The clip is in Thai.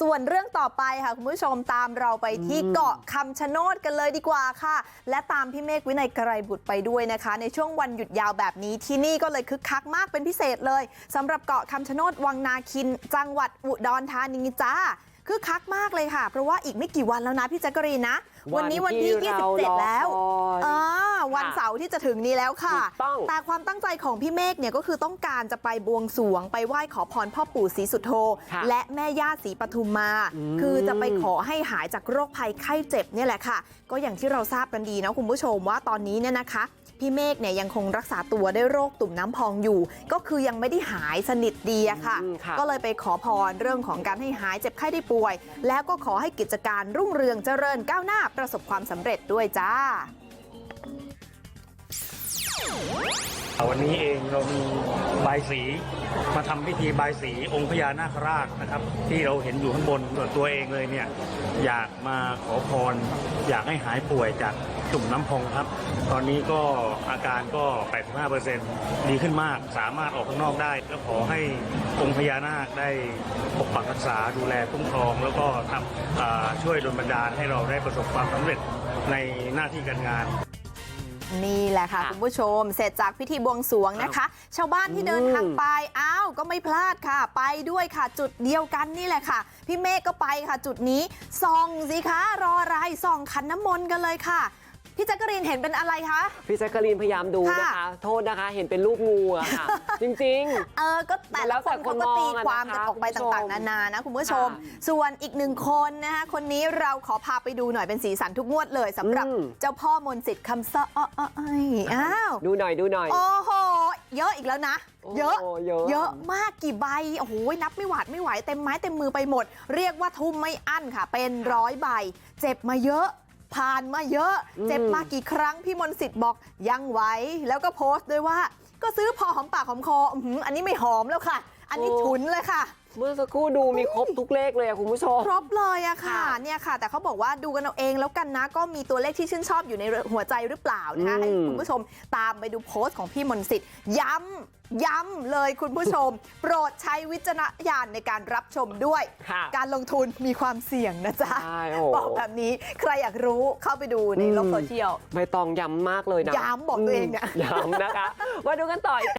ส่วนเรื่องต่อไปค่ะคุณผู้ชมตามเราไปที่เกาะคำชะโนดกันเลยดีกว่าค่ะ และตามพี่เมฆวินัยไกรบุตรไปด้วยนะคะ ในช่วงวันหยุดยาวแบบนี้ที่นี่ก็เลยคึกคักมากเป็นพิเศษเลยสำหรับเกาะคำชะโนดวังนาคิน จังหวัดอุดรธานีจ้าคึกคักมากเลยค่ะ เพราะว่าอีกไม่กี่วันแล้วนะพี่แจ๊กกะรีนนะ วันนี้วันที่เรารอ27 แล้วคอยอ่า วันเสาร์ที่จะถึงนี้แล้วค่ะถูกต้องแต่ความตั้งใจของพี่เมฆเนี่ยก็คือต้องการจะไปบวงสรวงไปไหว้ขอพรพ่อปู่ศรีสุโธค่ะและแม่ย่าศรีปทุมมาอืมคือจะไปขอให้หายจากโรคภัยไข้เจ็บเนี่ยแหละค่ะ ก็อย่างที่เราทราบกันดีนะคุณผู้ชมว่าตอนนี้เนี่ยนะคะพี่เมฆเนี่ยยังคงรักษาตัวด้วยโรคตุ่มน้ำพองอยู่ ก็คือยังไม่ได้หายสนิทดีอะค่ะอืมค่ะก็เลยไปขอพรเรื่องของการให้หายเจ็บไข้ได้ป่วย แล้วก็ขอให้กิจการรุ่งเรืองเจริญก้าวหน้าประสบความสำเร็จด้วยจ้า วันนี้เองเรามีบายสีมาทำพิธีบายสีองค์พญานาคราชนะครับ ที่เราเห็นอยู่ข้างบนส่วนตัวเองเลยเนี่ยอยากมาขอพร อยากให้หายป่วยจากตุ่มน้ำพองครับ ตอนนี้ก็อาการก็ 85%ดีขึ้นมากสามารถออกข้างนอกได้ แล้วขอให้องค์พญานาคได้ปกปักรักษาดูแลคุ้มครอง แล้วก็ทำช่วยดลบันดาลให้เราได้ประสบความสำเร็จในหน้าที่การงาน นี่แหละค่ะค่ะ คุณผู้ชม เสร็จจากพิธีบวงสรวงนะคะ ชาวบ้านที่เดินทางไปอ้าวก็ไม่พลาดค่ะ ไปด้วยค่ะ จุดเดียวกันนี่แหละค่ะ พี่เมฆก็ไปค่ะ จุดนี้ส่องสิคะรออะไรส่องขันน้ำมนต์กันเลยค่ะ พี่แจ๊กกะรีนเห็นเป็นอะไรคะ พี่แจ๊กกะลีนพยายามดูค่ะนะคะ โทษนะคะ เห็นเป็นรูปงูอะค่ะ จริง เออ ก็แต่แล้ละวคแต่นคเขานก็มองตีอะความนะคะกันออกไปคุณผู้ชมต่างๆ นานานะคุณผู้ชม ค่ะส่วนอีกหนึ่งคนนะคะคนนี้เราขอพาไปดูหน่อยเป็นสีสันทุกงวดเลยสำหรับอืม เจ้าพ่อมนต์สิทธิ์คำซ้ออ้อยอ้าว ๆ ดูหน่อยดูหน่อย โอ้โห เยอะอีกแล้วนะโอ้เยอะเยอะ เยอะมากกี่ใบ โอ้โห นับไม่หวาดไม่ไหว เต็มไม้เต็มมือไปหมด เรียกว่าทุ่มไม่อั้นค่ะ เป็นร้อยใบ เจ็บมาเยอะ ผ่านมาเยอะอืมเจ็บมากี่ครั้งพี่มนต์สิทธิ์บอกยังไหวแล้วก็โพสต์ด้วยว่าก็ซื้อพอหอมปากหอมคออื้อหืออันนี้ไม่หอมแล้วค่ะ อันนี้ฉุนเลยค่ะเมื่อสักครู่ดูมีครบทุกเลขเลยอะคุณผู้ชม ครบเลยอะค่ะค่ะ เนี่ยค่ะ แต่เขาบอกว่าดูกันเอาเองแล้วกันนะ ก็มีตัวเลขที่ชื่นชอบอยู่ในหัวใจหรือเปล่านะคะอืมให้คุณผู้ชมตามไปดูโพสต์ของพี่มนต์สิทธิ์ย้ำย้ำเลยคุณผู้ชม โปรดใช้วิจารณญาณในการรับชมด้วยค่ะการลงทุนมีความเสี่ยงนะจ๊ะใช่โอ้บอกแบบนี้ใครอยากรู้เข้าไปดูในโลกอืมโซเชียลใบตองย้ำมากเลยนะย้ำบอกตัวเองเนี่ยมย้ำนะคะมาดูกันต่ออีก